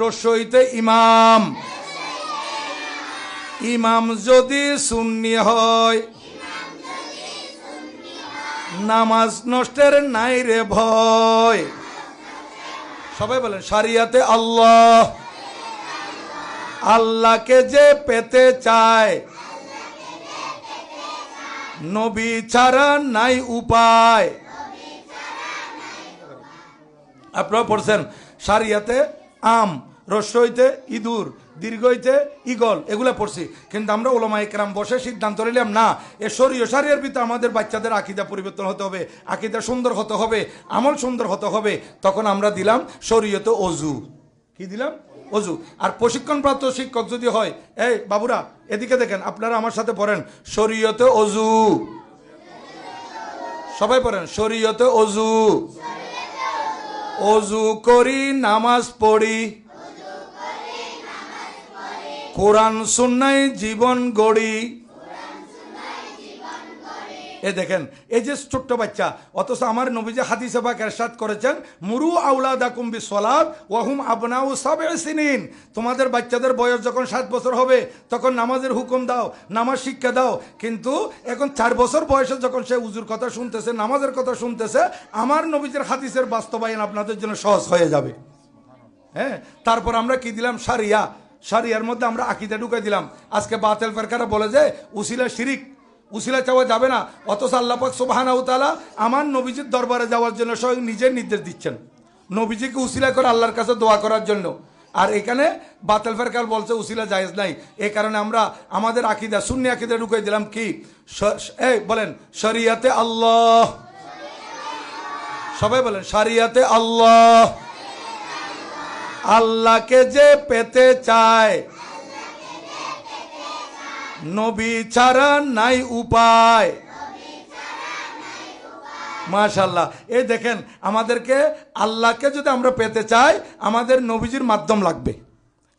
রসইতে ইমাম। ইমাম যদি সুন্নি হয়, নামাজ নষ্টের নাই রে ভয়। সবাই বলেন সারিয়াতে আল্লাহ। আল্লাহকে যে পেতে চায়, নবী ছাড়া নাই উপায়। আপনারা পড়ছেন সারিয়াতে আম। রস্যইতে ইঁদুর দীর্ঘইতে ইগল এগুলা পড়ছি। কিন্তু আমরা ওলামা একরাম বসে সিদ্ধান্ত নিলাম না এ শরীয় সারিয়ার ভিতরে আমাদের বাচ্চাদের আকিদা পরিবর্তন হতে হবে আকিদা সুন্দর হতে হবে আমল সুন্দর হতে হবে। তখন আমরা দিলাম শরীয়তে অজু। কি দিলাম? অজু। আর প্রশিক্ষণপ্রাপ্ত শিক্ষক যদি হয় এই বাবুরা এদিকে দেখেন আপনারা আমার সাথে পড়েন শরীয়তে অজু। সবাই পড়েন শরীয়তে অজু। অজু করি নামাজ পড়ি। কোরআন সুন্নাই জীবন গড়ি। এ দেখেন, এই যে ছোট্ট বাচ্চা, অথচ আমার নবী যে হাদিসে বা এরশাদ করেছেন, মুরু আউলাদা কুম্বি সলাদ ওয়াহুম আবনাউ সাবে সিনিন। তোমাদের বাচ্চাদের বয়স যখন সাত বছর হবে, তখন নামাজের হুকুম দাও, নামাজ শিক্ষা দাও। কিন্তু এখন চার বছর বয়সে যখন সে উজুর কথা শুনতেছে, নামাজের কথা শুনতেছে, আমার নবীজের হাদিসের বাস্তবায়ন আপনাদের জন্য সহজ হয়ে যাবে। হ্যাঁ তারপর আমরা কি দিলাম? সারিয়া সারিয়ার মধ্যে আমরা আকিদা ঢুকে দিলাম। আজকে বাতেল ফেরকারা বলে যে, উসিলা শিরিক, উসিলা চাওয়া যাবে না। অথচ আল্লাপাক সুবাহানাউতালা আমার নবীজির দরবারে যাওয়ার জন্য স্বয়ং নিজের নির্দেশ দিচ্ছেন। নবীজিকে উসিলা করে আল্লাহর কাছে দোয়া করার জন্য। আর এখানে বাতেল ফেরকার বলছে, উসিলা জায়েজ নাই। এই কারণে আমরা আমাদের আকিদা শূন্য আকিদা ঢুকে দিলাম কি? এই বলেন, শরিয়াতে আল্লাহ। সবাই বলেন, শরিয়াতে আল্লাহ। আল্লাহকে যে পেতে চায়। নবী ছাড়া নাই উপায়। মাশাল্লাহ এই দেখেন, আমাদেরকে আল্লাহকে যদি আমরা পেতে চাই, আমাদের নবীজির মাধ্যম লাগবে।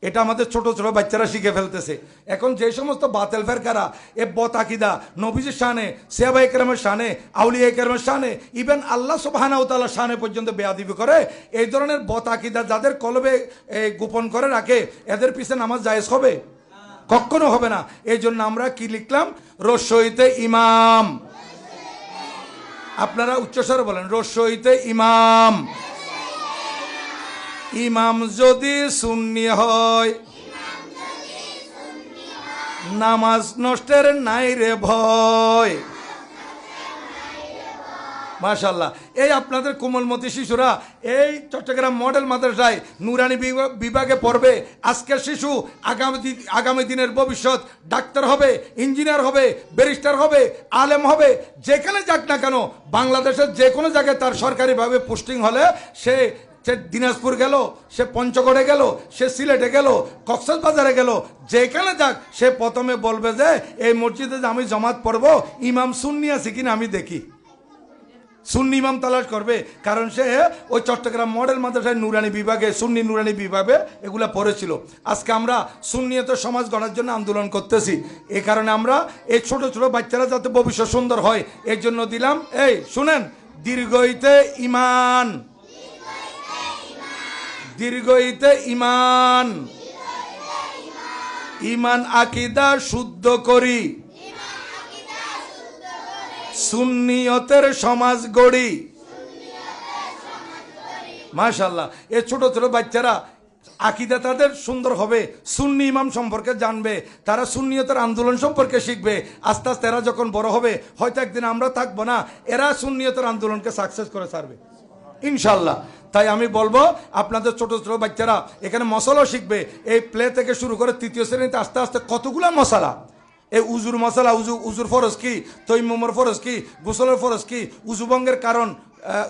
এটা আমাদের ছোট ছোট বাচ্চারা শিখে ফেলতেছে। এখন যে সমস্ত বাতেল ফেরকারা, এ বতাকিদা নবীজির শানে সেবা একরামের শানে, আউলিয়া একরামের শানে, ইভেন আল্লাহ সুবাহানাউ তাল্লাহ শানে পর্যন্ত বেয়াদিবি করে, এই ধরনের বতাকিদা যাদের কলবে গোপন করে রাখে, এদের পিছে নামাজ জায়েজ হবে? কখনো হবে না। এই জন্য আমরা কি লিখলাম? রসইতে ইমাম। আপনারা উচ্চস্বরে বলেন, রসইতে ইমাম। ইমাম যদি সুন্নি হয়, নামাজ নষ্টের নাই রে ভয়। মাশাল্লাহ এই আপনাদের কোমলমতি শিশুরা, এই চট্টগ্রাম মডেল মাদ্রাসায় নুরানি বিভা- বিভাগে পড়বে। আজকের শিশু আগামী আগামী দিনের ভবিষ্যৎ। ডাক্তার হবে, ইঞ্জিনিয়ার হবে, ব্যারিস্টার হবে, আলেম হবে, যেখানে যাক না কেন, বাংলাদেশের যে কোনো জায়গায় তার সরকারিভাবে পোস্টিং হলে সে সে দিনাজপুর গেল, সে পঞ্চগড়ে গেল, সে সিলেটে গেল, কক্সবাজারে গেল, যেখানে যাক সে প্রথমে বলবে যে, এই মসজিদে যে আমি জমাত পড়ব, ইমাম সুন্নি আছে কিনা আমি দেখি। সুন্নি ইমাম তালাশ করবে, কারণ সে ওই চট্টগ্রাম মডেল মাদ্রাসায় নুরানি বিভাগে, সুন্নি নুরানি বিভাগে এগুলা পড়েছিল। আজকে আমরা সুন্নিয়ত সমাজ গড়ার জন্য আন্দোলন করতেছি। এই কারণে আমরা এই ছোট ছোট বাচ্চারা যাতে ভবিষ্যৎ সুন্দর হয়, এর জন্য দিলাম, এই শুনেন দীর্ঘইতে ইমান। দীর্ঘইতে ইমান ইমান আকিদা শুদ্ধ করি। সুন্নিয়তের সমাজ গড়ি। মাশাল্লাহ এ ছোট ছোট বাচ্চারা আকিদা তাদের সুন্দর হবে, সুন্নি ইমাম সম্পর্কে জানবে, তারা সুন্নিয়তের আন্দোলন সম্পর্কে শিখবে, আস্তে আস্তে এরা যখন বড় হবে, হয়তো একদিন আমরা থাকব না, এরা সুন্নিয়তের আন্দোলনকে সাকসেস করে ছাড়বে। ইনশাল্লাহ তাই আমি বলব, আপনাদের ছোট ছোট বাচ্চারা এখানে মশলাও শিখবে। এই প্লে থেকে শুরু করে তৃতীয় শ্রেণীতে আস্তে আস্তে কতগুলো মশলা? এই উজুর মশলা, উজু, উজুর ফরজ কি? তৈমুমর ফরজ কি? গোসলের ফরজ কি? উজুবঙ্গের কারণ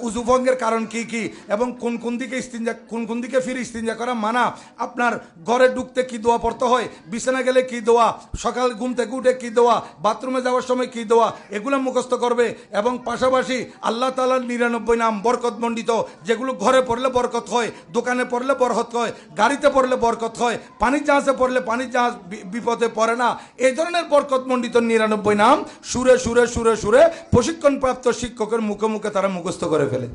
উজুভঙ্গের কারণ কি কি? এবং কোন কোন দিকে ইস্তিনজা, কোন কোন দিকে ফিরে ইস্তিনজা করা মানা? আপনার ঘরে ঢুকতে কি দোয়া পড়তে হয়? বিছানা গেলে কি দোয়া? সকাল ঘুম থেকে উঠে কি দোয়া? বাথরুমে যাওয়ার সময় কি দোয়া? এগুলো মুখস্থ করবে এবং পাশাপাশি আল্লাহ তালার নিরানব্বই নাম বরকত মণ্ডিত যেগুলো ঘরে পড়লে বরকত হয়, দোকানে পড়লে বরকত হয়, গাড়িতে পড়লে বরকত হয় পানির জাহাজে পড়লে পানির জাহাজ বিপদে পড়ে না। এই ধরনের বরকত মণ্ডিত নিরানব্বই নাম সুরে সুরে সুরে সুরে প্রশিক্ষণপ্রাপ্ত শিক্ষকের মুখে মুখে তারা মুখস্থ করে ফেলে।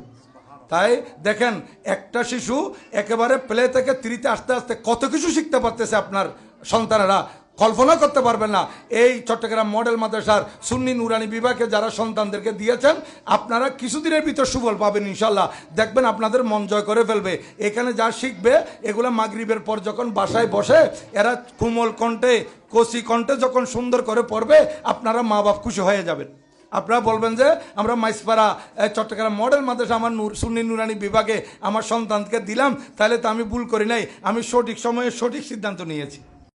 তাই দেখেন, একটা শিশু একেবারে প্লে থেকে থ্রিতে আস্তে আস্তে কত কিছু শিখতে পারতেছে আপনার সন্তানেরা। কল্পনা করতে পারবেন না। এই চট্টগ্রাম মডেল মাদ্রাসার সুন্নি নুরানি বিভাগে যারা সন্তানদেরকে দিয়েছেন, আপনারা কিছুদিনের ভিতর সুফল পাবেন ইনশাল্লাহ দেখবেন আপনাদের মন জয় করে ফেলবে। এখানে যা শিখবে, এগুলো মাগরিবের পর যখন বাসায় বসে, এরা কুমল কণ্ঠে কষি কণ্ঠে যখন সুন্দর করে পড়বে, আপনারা মা বাপ খুশি হয়ে যাবেন। আপনারা বলবেন যে আমরা মাইসপাড়া চট্টগ্রাম মডেল মাদ্রাসা, আমার নূর, সুন্নি নুরানি বিভাগে আমার সন্তানকে দিলাম, তাহলে তো আমি ভুল করি নাই। আমি সঠিক সময়ে সঠিক সিদ্ধান্ত নিয়েছি।